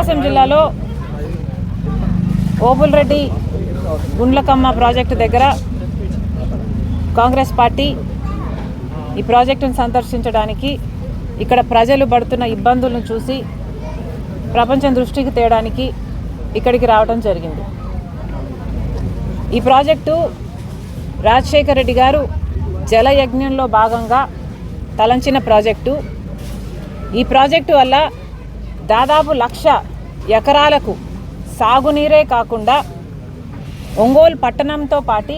ప్రకాశం జిల్లాలో ఓబుల్రెడ్డి గుండ్లకమ్మ ప్రాజెక్టు దగ్గర కాంగ్రెస్ పార్టీ ఈ ప్రాజెక్టును సందర్శించడానికి ఇక్కడ ప్రజలు పడుతున్న ఇబ్బందులను చూసి ప్రపంచం దృష్టికి తేయడానికి ఇక్కడికి రావడం జరిగింది. ఈ ప్రాజెక్టు రాజశేఖర రెడ్డి గారు జలయజ్ఞంలో భాగంగా తలంచిన ప్రాజెక్టు. ఈ ప్రాజెక్టు వల్ల దాదాపు లక్ష ఎకరాలకు సాగునీరే కాకుండా ఒంగోలు పట్టణంతో పాటి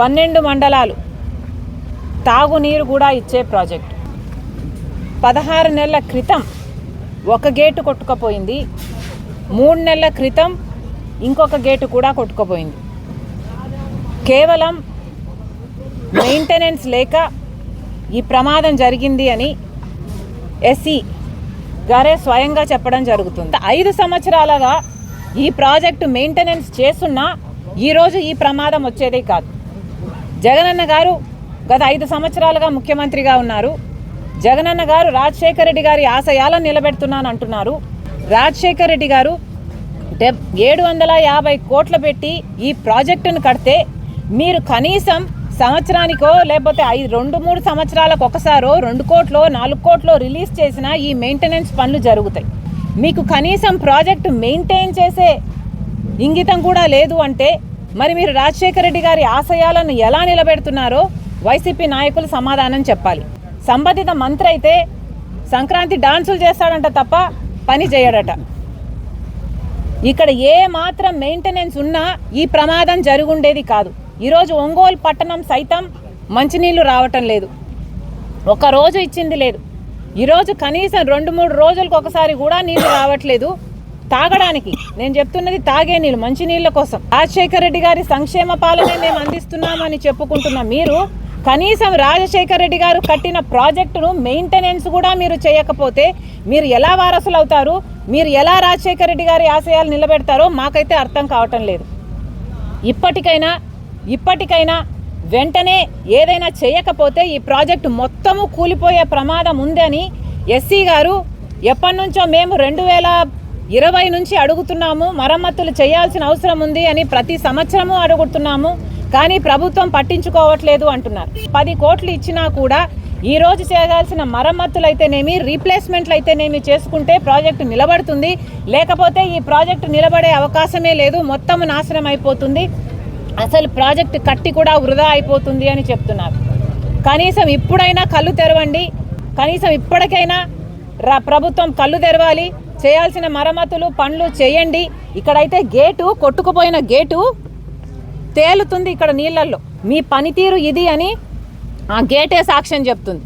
పన్నెండు మండలాలు తాగునీరు కూడా ఇచ్చే ప్రాజెక్టు. పదహారు నెలల క్రితం ఒక గేటు కొట్టుకుపోయింది. మూడు నెలల క్రితం ఇంకొక గేటు కూడా కొట్టుకుపోయింది. కేవలం మెయింటెనెన్స్ లేక ఈ ప్రమాదం జరిగింది అని ఎస్సీ గారే స్వయంగా చెప్పడం జరుగుతుంది. ఐదు సంవత్సరాలుగా ఈ ప్రాజెక్టు మెయింటెనెన్స్ చేస్తున్నా ఈరోజు ఈ ప్రమాదం వచ్చేదే కాదు. జగనన్న గారు గత ఐదు సంవత్సరాలుగా ముఖ్యమంత్రిగా ఉన్నారు. జగనన్న గారు రాజశేఖర రెడ్డి గారి ఆశయాలను నిలబెడుతున్నాను అంటున్నారు. రాజశేఖర రెడ్డి గారు డెబ్ ఏడు వందల యాభై కోట్లు పెట్టి ఈ ప్రాజెక్టును కడితే మీరు కనీసం సంవత్సరానికో లేకపోతే ఐదు రెండు మూడు సంవత్సరాలకు ఒకసారో రెండు కోట్లో నాలుగు కోట్లో రిలీజ్ చేసిన ఈ మెయింటెనెన్స్ పనులు జరుగుతాయి. మీకు కనీసం ప్రాజెక్టు మెయింటైన్ చేసే ఇంగితం కూడా లేదు అంటే మరి మీరు రాజశేఖర రెడ్డి గారి ఆశయాలను ఎలా నిలబెడుతున్నారో వైసీపీ నాయకులు సమాధానం చెప్పాలి. సంబంధిత మంత్రి అయితే సంక్రాంతి డాన్సులు చేస్తాడంట తప్ప పని చేయడట. ఇక్కడ ఏ మాత్రం మెయింటెనెన్స్ ఉన్నా ఈ ప్రమాదం జరుగుండేది కాదు. ఈరోజు ఒంగోలు పట్టణం సైతం మంచినీళ్ళు రావటం లేదు. ఒక రోజు ఇచ్చింది లేదు. ఈరోజు కనీసం రెండు మూడు రోజులకు ఒకసారి కూడా నీళ్ళు రావట్లేదు తాగడానికి. నేను చెప్తున్నది తాగే నీళ్ళు మంచి నీళ్ళ కోసం. రాజశేఖర రెడ్డి గారి సంక్షేమ పాలనే మేము అందిస్తున్నామని చెప్పుకుంటున్న మీరు కనీసం రాజశేఖర రెడ్డి గారు కట్టిన ప్రాజెక్టును మెయింటెనెన్స్ కూడా మీరు చేయకపోతే మీరు ఎలా వారసులు అవుతారు? మీరు ఎలా రాజశేఖర రెడ్డి గారి ఆశయాలు నిలబెడతారో మాకైతే అర్థం కావటం లేదు. ఇప్పటికైనా ఇప్పటికైనా వెంటనే ఏదైనా చేయకపోతే ఈ ప్రాజెక్టు మొత్తము కూలిపోయే ప్రమాదం ఉందని ఎస్సీ గారు ఎప్పటి నుంచో మేము రెండు వేల ఇరవై నుంచి అడుగుతున్నాము మరమ్మతులు చేయాల్సిన అవసరం ఉంది అని ప్రతి సంవత్సరము అడుగుతున్నాము కానీ ప్రభుత్వం పట్టించుకోవట్లేదు అంటున్నారు. పది కోట్లు ఇచ్చినా కూడా ఈ రోజు చేయాల్సిన మరమ్మతులు అయితేనేమి రీప్లేస్మెంట్లు అయితేనేమి చేసుకుంటే ప్రాజెక్టు నిలబడుతుంది. లేకపోతే ఈ ప్రాజెక్టు నిలబడే అవకాశమే లేదు మొత్తం నాశనం అయిపోతుంది అసలు ప్రాజెక్టు కట్టి కూడా వృధా అయిపోతుంది అని చెప్తున్నారు. కనీసం ఇప్పుడైనా కళ్ళు తెరవండి. కనీసం ఇప్పటికైనా రా ప్రభుత్వం కళ్ళు తెరవాలి. చేయాల్సిన మరమ్మతులు పనులు చేయండి. ఇక్కడైతే గేటు కొట్టుకుపోయిన గేటు తేలుతుంది ఇక్కడ నీళ్ళల్లో. మీ పనితీరు ఇది అని ఆ గేటే సాక్ష్యం చెప్తుంది.